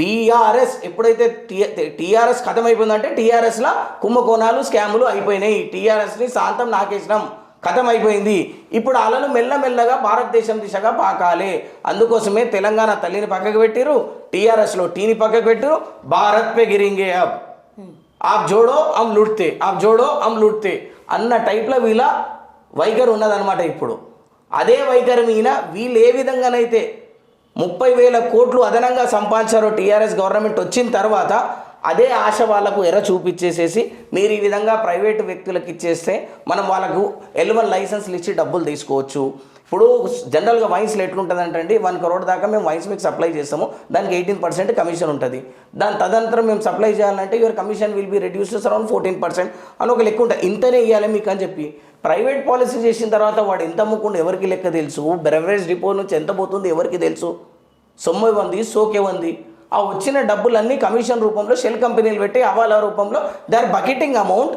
TRS ఎప్పుడైతే TRS ఖతం అయిపోయిందంటే టీఆర్ఎస్లో కుంభకోణాలు స్కాములు అయిపోయినాయి. టీఆర్ఎస్ని శాంతం నాకేసినాం ఖతం అయిపోయింది ఇప్పుడు అలలు మెల్లమెల్లగా భారతదేశం దిశగా పాకాలి. అందుకోసమే తెలంగాణ తల్లిని పక్కకు పెట్టిరు టీఆర్ఎస్లో టీని పక్కకు పెట్టిరు భారత్ పే గిరింగే అబ్. ఆప్ జోడో అమ్ లుడితే. ఆప్ జోడో అమ్ లుడితే. అన్న టైప్లో వీళ్ళ వైఖరి ఉన్నదనమాట ఇప్పుడు. అదే వైఖరి మీద వీళ్ళు ఏ విధంగానైతే ముప్పై వేల కోట్లు అదనంగా సంపాదించారు టీఆర్ఎస్ గవర్నమెంట్ వచ్చిన తర్వాత అదే ఆశ వాళ్ళకు ఎర్ర చూపించేసేసి మీరు ఈ విధంగా ప్రైవేటు వ్యక్తులకు ఇచ్చేస్తే మనం వాళ్ళకు ఎల్వన్ లైసెన్స్లు ఇచ్చి డబ్బులు తీసుకోవచ్చు. ఇప్పుడు జనరల్గా వైన్స్లో ఎట్లుంటుందంటే అండి వన్ కరోడ్ దాకా మేము వైన్స్ మీకు సప్లై చేస్తాము దానికి ఎయిటీన్ పర్సెంట్ కమిషన్ ఉంటుంది. దాని తదనంతరం మేము సప్లై చేయాలంటే your commission will be reduce around fourteen percent అని ఒక లెక్క ఉంటుంది. ఇంతనే ఇవ్వాలి మీకు అని చెప్పి. ప్రైవేట్ పాలసీ చేసిన తర్వాత వాడు ఎంత అమ్ముకుండా ఎవరికి లెక్క తెలుసు? బెవరేజ్ డిపో నుంచి ఎంత పోతుంది ఎవరికి తెలుసు? సొమ్ము ఇవ్వంది సోకేవంది ఆ వచ్చిన డబ్బులన్నీ కమిషన్ రూపంలో షెల్ కంపెనీలు పెట్టి హవాలా రూపంలో they are bucketing amount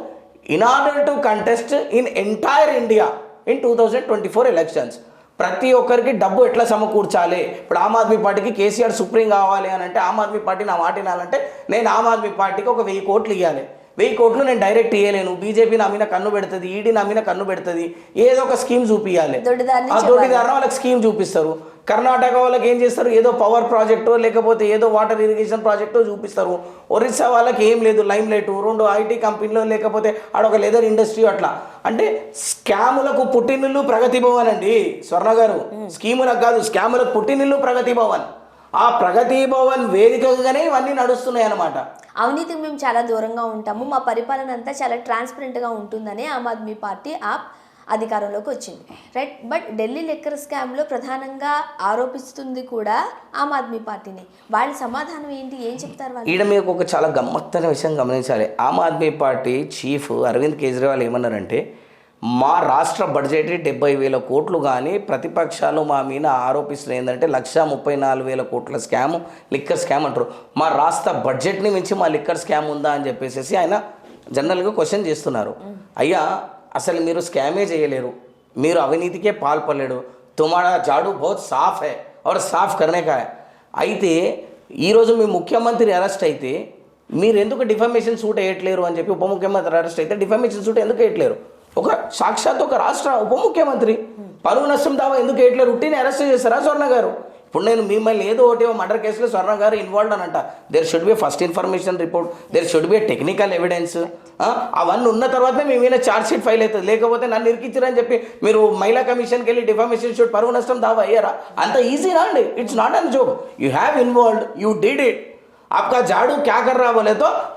in order to contest in entire India in two thousand twenty four elections ప్రతి ఒక్కరికి డబ్బు ఎట్లా సమకూర్చాలి? ఇప్పుడు ఆమ్ ఆద్మీ పార్టీకి కేసీఆర్ సుప్రీం కావాలి అని అంటే ఆమ్ ఆద్మీ పార్టీ నా మాట వినాలంటే నేను ఆమ్ ఆద్మీ పార్టీకి ఒక వెయ్యి కోట్లు ఇవ్వాలి వెయ్యి కోట్లు నేను డైరెక్ట్ ఇవ్వలేను బీజేపీ నా మీద కన్ను పెడుతుంది ఈడీ నా మీద కన్ను పెడుతుంది. ఏదో ఒక స్కీమ్ ఆ దొడ్డిదారిన వాళ్ళకి స్కీమ్ చూపిస్తారు. కర్ణాటక వాళ్ళకి ఏం చేస్తారు? ఏదో పవర్ ప్రాజెక్టు లేకపోతే ఏదో వాటర్ ఇరిగేషన్ ప్రాజెక్టు చూపిస్తారు. ఒరిస్సా వాళ్ళకి ఏం లేదు లైమ్ లైట్ రెండు ఐటీ కంపెనీలో లేకపోతే ఆడొక లెదర్ ఇండస్ట్రీ అట్లా. అంటే స్కాములకు పుట్టినిల్లు ప్రగతి భవన్ అండి స్వర్ణ గారు. స్కీములకు కాదు స్కాములకు పుట్టినిల్లు ప్రగతి భవన్. ఆ ప్రగతి భవన్ వేదికగానే ఇవన్నీ నడుస్తున్నాయి అన్నమాట. అవినీతికి మేము చాలా దూరంగా ఉంటాము. మా పరిపాలన అంతా చాలా ట్రాన్స్పరెంట్గా ఉంటుందని ఆమ్ ఆద్మీ పార్టీ ఆప్ అధికారంలోకి వచ్చింది. రైట్ బట్ ఢిల్లీ లెక్కర్ స్కామ్లో ప్రధానంగా ఆరోపిస్తుంది కూడా ఆమ్ ఆద్మీ పార్టీని. వాళ్ళ సమాధానం ఏంటి? ఏం చెప్తారు వాళ్ళు? ఈడ మీకు ఒక చాలా గమ్మత్తైన విషయం గమనించాలి. ఆమ్ ఆద్మీ పార్టీ చీఫ్ అరవింద్ కేజ్రీవాల్ ఏమన్నారంటే మా రాష్ట్ర బడ్జెట్ డెబ్బై వేల కోట్లు కానీ ప్రతిపక్షాలు మా మీద ఆరోపిస్తున్న ఏంటంటే లక్ష ముప్పై నాలుగు వేల కోట్ల స్కామ్ లిక్కర్ స్కామ్ అంటారు. మా రాష్ట్ర బడ్జెట్ని మించి మా లిక్కర్ స్కామ్ ఉందా అని చెప్పేసి ఆయన జనరల్గా క్వశ్చన్ చేస్తున్నారు. అయ్యా అసలు మీరు స్కామే చేయలేరు మీరు అవినీతికే పాల్పడలేడు తుమాడా జాడు బహుత్ సాఫ్ హై और సాఫ్ करने का है అయితే ఈరోజు మీ ముఖ్యమంత్రి అరెస్ట్ అయితే మీరు ఎందుకు డిఫమేషన్ సూట్ వేయట్లేరు అని చెప్పి ఉప ముఖ్యమంత్రి అరెస్ట్ అయితే డిఫమేషన్ సూట్ ఎందుకు వేయట్లేరు ఒక సాక్షాత్ ఒక రాష్ట్ర ఉప ముఖ్యమంత్రి పరువు నష్టం దావా ఎందుకు వేయట్లేరు ఉట్టిని అరెస్ట్ చేస్తారా స్వర్ణ గారు ఇప్పుడు నేను మిమ్మల్ని ఏదో ఒకటి మర్డర్ కేసులో స్వర్ణ గారు involve అనంట. There should be first information report there should be technical evidence అవన్నీ ఉన్న తర్వాతనే మీ మీద ఛార్జ్ షీట్ ఫైల్ అవుతుంది. లేకపోతే నన్ను ఇరికిచ్చారని చెప్పి మీరు మహిళా కమిషన్కి వెళ్ళి డిఫామేషన్ షూట్ పరువు నష్టం దావా అయ్యారా అంత ఈజీనా అండి. It's not an joke you have involved you did it ఆప్కా జాడు క్యా కర్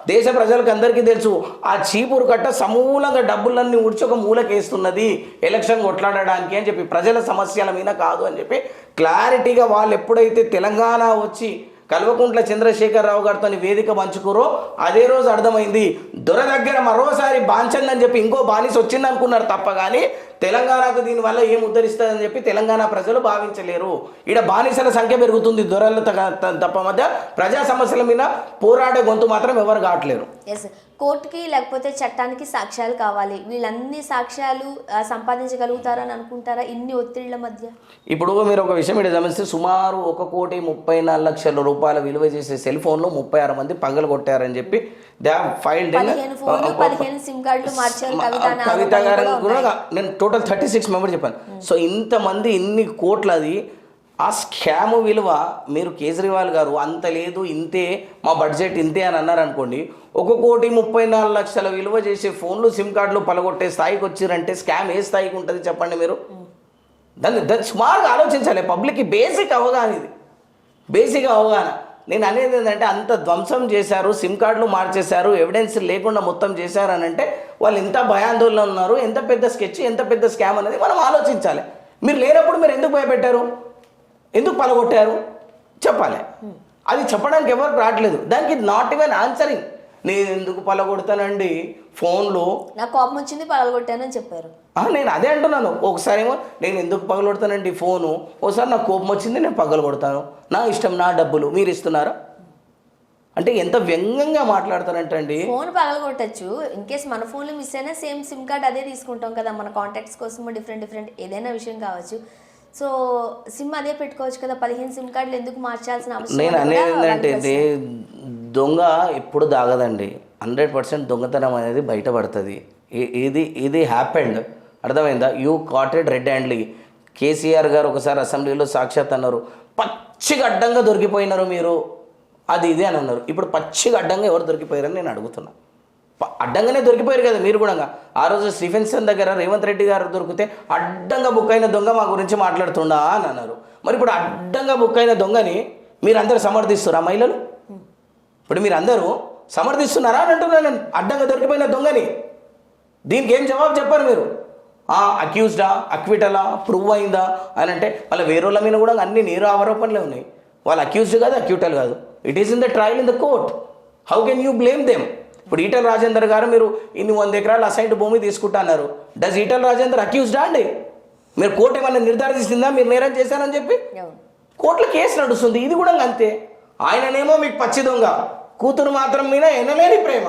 దేశ ప్రజలకు అందరికీ తెలుసు ఆ చీపురు కట్ట సమూలంగా డబ్బులన్నీ ఉడిచి ఒక మూలకేస్తున్నది ఎలక్షన్ కొట్లాడడానికి అని చెప్పి ప్రజల సమస్యల మీద కాదు అని చెప్పి క్లారిటీగా వాళ్ళు ఎప్పుడైతే తెలంగాణ వచ్చి కల్వకుంట్ల చంద్రశేఖరరావు గారితో వేదిక పంచుకోరో అదే రోజు అర్థమైంది. దొర దగ్గర మరోసారి బాంచండి అని చెప్పి ఇంకో బానిస వచ్చింది అనుకున్నారు తప్ప కానీ తెలంగాణకు దీనివల్ల ఏం ఉద్ధరిస్తుందని చెప్పి తెలంగాణ ప్రజలు భావించలేరు. ఇక్కడ బానిసల సంఖ్య పెరుగుతుంది దొరల తప్ప మధ్య ప్రజా సమస్యల మీద పోరాడే గొంతు మాత్రం ఎవరు కావట్లేరు. ఎస్ కోర్టుకి లేకపోతే చట్టానికి సాక్ష్యాలు కావాలి. వీళ్ళన్ని సాక్ష్యాలు సంపాదించగలుగుతారని అనుకుంటారా ఇన్ని ఒత్తిళ్ళ మధ్య? ఇప్పుడు మీరు ఒక విషయం ఇక్కడ గమనిస్తే సుమారు ఒక కోటి ముప్పై నాలుగు లక్షల రూపాయల విలువ చేసే సెల్ ఫోన్లు ముప్పై ఆరు మంది పగలు కొట్టారని చెప్పి దే ఫైల్డ్ నేను total total thirty six member చెప్పాను. సో ఇంతమంది ఇన్ని కోట్లది ఆ స్కామ్ విలువ మీరు కేజ్రీవాల్ గారు అంత లేదు ఇంతే మా బడ్జెట్ ఇంతే అని అన్నారు అనుకోండి ఒక కోటి ముప్పై నాలుగు లక్షల విలువ చేసే ఫోన్లు సిమ్ కార్డులు పలగొట్టే స్థాయికి వచ్చిరంటే స్కామ్ ఏ స్థాయికి ఉంటుంది చెప్పండి మీరు? దాన్ని దాన్ని సుమారుగా ఆలోచించాలి. పబ్లిక్కి బేసిక్ అవగాహన ఇది. బేసిక్ అవగాహన. నేను అనేది ఏంటంటే అంత ధ్వంసం చేశారు సిమ్ కార్డులు మార్చేశారు ఎవిడెన్స్ లేకుండా మొత్తం చేశారు అని అంటే వాళ్ళు ఎంత భయాందోళన ఉన్నారు ఎంత పెద్ద స్కెచ్ ఎంత పెద్ద స్కామ్ అనేది మనం ఆలోచించాలి. మీరు లేనప్పుడు మీరు ఎందుకు భయపెట్టారు? ఎందుకు పలగొట్టారు? చెప్పాలి. అది చెప్పడానికి ఎవరికి రావట్లేదు. దానికి నాట్ ఈవెన్ ఆన్సరింగ్ నేను ఎందుకు పలగొడతానండి? ఫోన్లో నాకు కోపం వచ్చింది పగలగొట్టానని చెప్పారు. నేను అదే అంటున్నాను. ఒకసారి ఏమో నేను ఎందుకు పగలగొడతానండి ఫోను? ఒకసారి నాకు కోపం వచ్చింది నేను పగలగొడతాను. నా ఇష్టం నా డబ్బులు మీరు ఇస్తున్నారా? అంటే ఎంత వ్యంగ్యంగా మాట్లాడతారంటండి. ఫోన్ పగలగొట్టచ్చు. ఇన్ కేస్ మన ఫోన్లో మిస్ అయినా సేమ్ సిమ్ కార్డ్ అదే తీసుకుంటాం కదా మన కాంటాక్ట్స్ కోసం డిఫరెంట్ డిఫరెంట్ ఏదైనా విషయం కావచ్చు. సో సిమ్ అదే పెట్టుకోవచ్చు కదా పదిహేను సిమ్ కార్డులు ఎందుకు మార్చాల్సిన అవసరం నేను అని అనేది ఏంటంటే దొంగ ఎప్పుడు దాగదండి. హండ్రెడ్ పర్సెంట్ దొంగతనం అనేది బయటపడుతుంది. ఇది ఇది హ్యాపెండ్. అర్థమైందా? You caught red handedly. KCR గారు ఒకసారి అసెంబ్లీలో సాక్షాత్ అన్నారు. పచ్చిగా అడ్డంగా దొరికిపోయినారు మీరు. అది ఇది అని అన్నారు. ఇప్పుడు పచ్చిగా అడ్డంగా ఎవరు దొరికిపోయారని నేను అడుగుతున్నా. అడ్డంగానే దొరికిపోయారు కదా మీరు కూడా. ఆ రోజు స్టీఫెన్సన్ దగ్గర రేవంత్ రెడ్డి గారు దొరికితే అడ్డంగా బుక్ అయిన దొంగ మా గురించి మాట్లాడుతుండా అని అన్నారు. మరి ఇప్పుడు అడ్డంగా బుక్ అయిన దొంగని మీరందరూ సమర్థిస్తురా మహిళలు? ఇప్పుడు మీరు అందరూ సమర్థిస్తున్నారా అని అంటున్నాను నేను. అడ్డంగా దొరికిపోయిన దొంగని. దీనికి ఏం జవాబు చెప్పారు మీరు? అక్యూజ్డా అక్విటలా ప్రూవ్ అయిందా అని అంటే వాళ్ళ వేరేళ్ళ మీద కూడా అన్ని నేరు ఆరోపణలే ఉన్నాయి. వాళ్ళు అక్యూజ్డ్ కాదు అక్యూటల్ కాదు. It is in the trial in the court how can you blame them ఇప్పుడు ఈటల రాజేందర్ గారు మీరు ఇన్ని వంద ఎకరాలు అసైన్డ్ భూమి తీసుకుంటా అన్నారు. డస్ ఈటల రాజేందర్ అక్యూజ్డా అండి? మీరు కోర్టు ఏమన్నా నిర్ధారిస్తుందా? మీరు నేరం చేశారని చెప్పి? కోర్టులో కేసు నడుస్తుంది. ఇది కూడా అంతే. ఆయననేమో మీకు పచ్చి దొంగ. కూతురు మాత్రం మీద ఎనలేని ప్రేమ.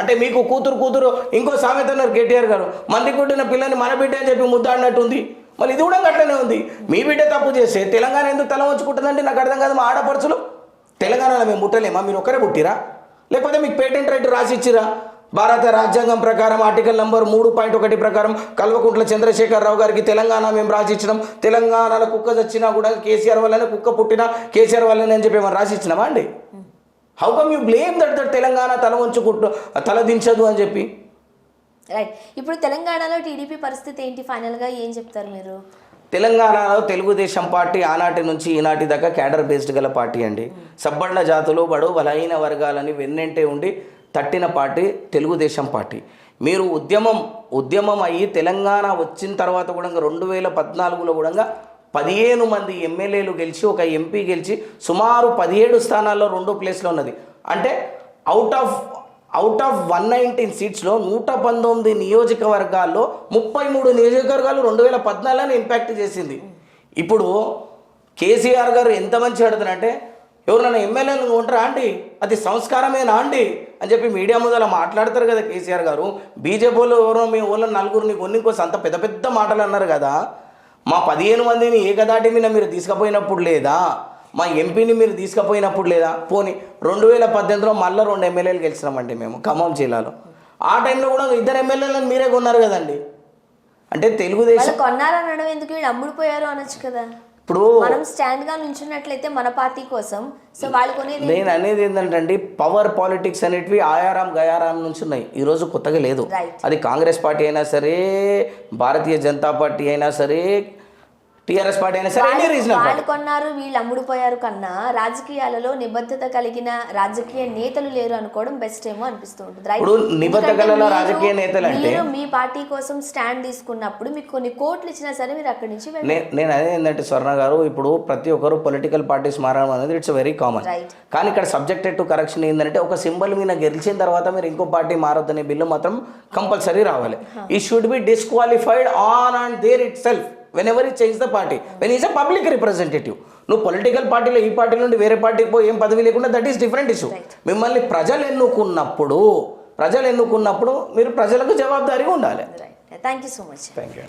అంటే మీకు కూతురు కూతురు ఇంకో సామెత అన్నారు కేటీఆర్ గారు. మంది కొట్టిన పిల్లని మన బిడ్డ అని చెప్పి ముద్దాడినట్టు ఉంది మళ్ళీ ఇది కూడా అట్లనే ఉంది. మీ బిడ్డ తప్పు చేస్తే తెలంగాణ ఎందుకు తల వంచుకుంటుందంటే నాకు అర్థం కాదు మా ఆడపడుచులు. తెలంగాణలో మేము ముట్టలేమా మీరు ఒక్కరే పుట్టిరా? లేకపోతే మీకు పేటెంట్ రైట్ రాసి ఇచ్చిరా భారత రాజ్యాంగం ప్రకారం ఆర్టికల్ నంబర్ మూడు పాయింట్ ఒకటి ప్రకారం కల్వకుంట్ల చంద్రశేఖరరావు గారికి తెలంగాణ మేము రాసిచ్చినాం. తెలంగాణలో కుక్క చచ్చినా కూడా కేసీఆర్ వల్లనే కుక్క పుట్టినా కేసీఆర్ వల్లనే అని చెప్పి ఏమైనా రాసి ఇచ్చినామా అండి? How come you blame that that Telangana తల వంచుకుంటూ తల దించదు అని చెప్పి? రైట్ ఇప్పుడు తెలంగాణలో టీడీపీ పరిస్థితి ఏంటి? ఫైనల్గా ఏం చెప్తారు మీరు? తెలంగాణలో తెలుగుదేశం పార్టీ ఆనాటి నుంచి ఈనాటి దాకా క్యాడర్ బేస్డ్ గల పార్టీ అండి. సబ్బళ్ళ జాతులు బడు బలహీన వర్గాలని వెన్నంటే ఉండి తట్టిన పార్టీ తెలుగుదేశం పార్టీ. మీరు ఉద్యమం ఉద్యమం అయ్యి తెలంగాణ వచ్చిన తర్వాత కూడా రెండు వేల పద్నాలుగులో కూడా పదిహేను మంది ఎమ్మెల్యేలు గెలిచి ఒక ఎంపీ గెలిచి సుమారు పదిహేడు స్థానాల్లో రెండో ప్లేస్లో ఉన్నది. అంటే out of out of one nineteen సీట్స్లో నూట పంతొమ్మిది నియోజకవర్గాల్లో ముప్పై మూడు నియోజకవర్గాలు రెండు వేల పద్నాలుగులో ఇంపాక్ట్ చేసింది. ఇప్పుడు కేసీఆర్ గారు ఎంత మంచి ఆడుతున్నారంటే ఎవరైనా ఎమ్మెల్యేలు ఉంటారా అండి? అది సంస్కారమేనా అండి? అని చెప్పి మీడియా ముందర మాట్లాడతారు కదా కేసీఆర్ గారు. బీజేపీ వాళ్ళు ఎవరో మీ ఊళ్ళో నలుగురిని కొన్ని కోసం అంత పెద్ద పెద్ద మాటలు అన్నారు కదా. మా పదిహేను మందిని ఏకదాటి మీద మీరు తీసుకుపోయినప్పుడు లేదా? మా ఎంపీని మీరు తీసుకుపోయినప్పుడు లేదా? పోనీ రెండు వేల పద్దెనిమిదిలో మళ్ళీ రెండు ఎమ్మెల్యేలు గెలిచినామండి మేము ఖమ్మం జిల్లాలో. ఆ టైంలో కూడా ఇద్దరు ఎమ్మెల్యేలను మీరే కొన్నారు కదండి. అంటే తెలుగుదేశం వాళ్ళు కొన్నారనడం ఎందుకు? వీళ్ళు అమ్ముడుపోయారు అనొచ్చు కదా. ఇప్పుడు మనం స్టాండ్గా నుంచున్నట్లయితే మన పార్టీ కోసం సో వాళ్ళు కొనేది నేను అనేది ఏంటంటే పవర్ పాలిటిక్స్ అనేటివి ఆయారాం గయారాం నుంచి ఉన్నాయి. ఈరోజు కొత్తగా లేదు. అది కాంగ్రెస్ పార్టీ అయినా సరే భారతీయ జనతా పార్టీ అయినా సరే టీఆర్ఎస్ పార్టీ అయినా సరే ఎనీ రీజనల్ వాళ్ళు కొన్నారు వీళ్ళు అమ్ముడుపోయారు కన్నా రాజకీయాలలో నిబద్ధత కలిగిన రాజకీయ నేతలు లేరు అనుకోవడం బెస్ట్ ఏమో అనిపిస్తూ ఉంటుంది? ఇప్పుడు నిబద్ధత మీరు- రాజకీయ నేతలు అంటే- మీ పార్టీ కోసం స్టాండ్ తీసుకున్నప్పుడు మీకు కొన్ని కోట్లు ఇచ్చినా సరే మీరు అక్కడి నుంచి నేను అదే ఏంటంటే స్వర్ణ గారు ఇప్పుడు ప్రతి ఒక్కరు పొలిటికల్ పార్టీస్ మారడం అనేది ఇట్స్ వెరీ కామన్. కానీ ఇక్కడ సబ్జెక్టెడ్ టు కరెక్షన్ ఏంటంటే ఒక సింబల్ మీద గెలిచిన తర్వాత మీరు ఇంకో పార్టీ మారొద్దనే బిల్లు మాత్రం కంపల్సరీ రావాలి. He should be disqualified on and there itself whenever he change the party when is a public representative నువ్వు పొలిటికల్ పార్టీలో ఈ పార్టీ నుండి వేరే పార్టీకి పోయి ఏం పదవి లేకుండా దట్ ఈస్ డిఫరెంట్ ఇష్యూ మిమ్మల్ని ప్రజలు ఎన్నుకున్నప్పుడు ప్రజలు ఎన్నుకున్నప్పుడు మీరు ప్రజలకు జవాబుదారీగా ఉండాలి. Thank you so much thank you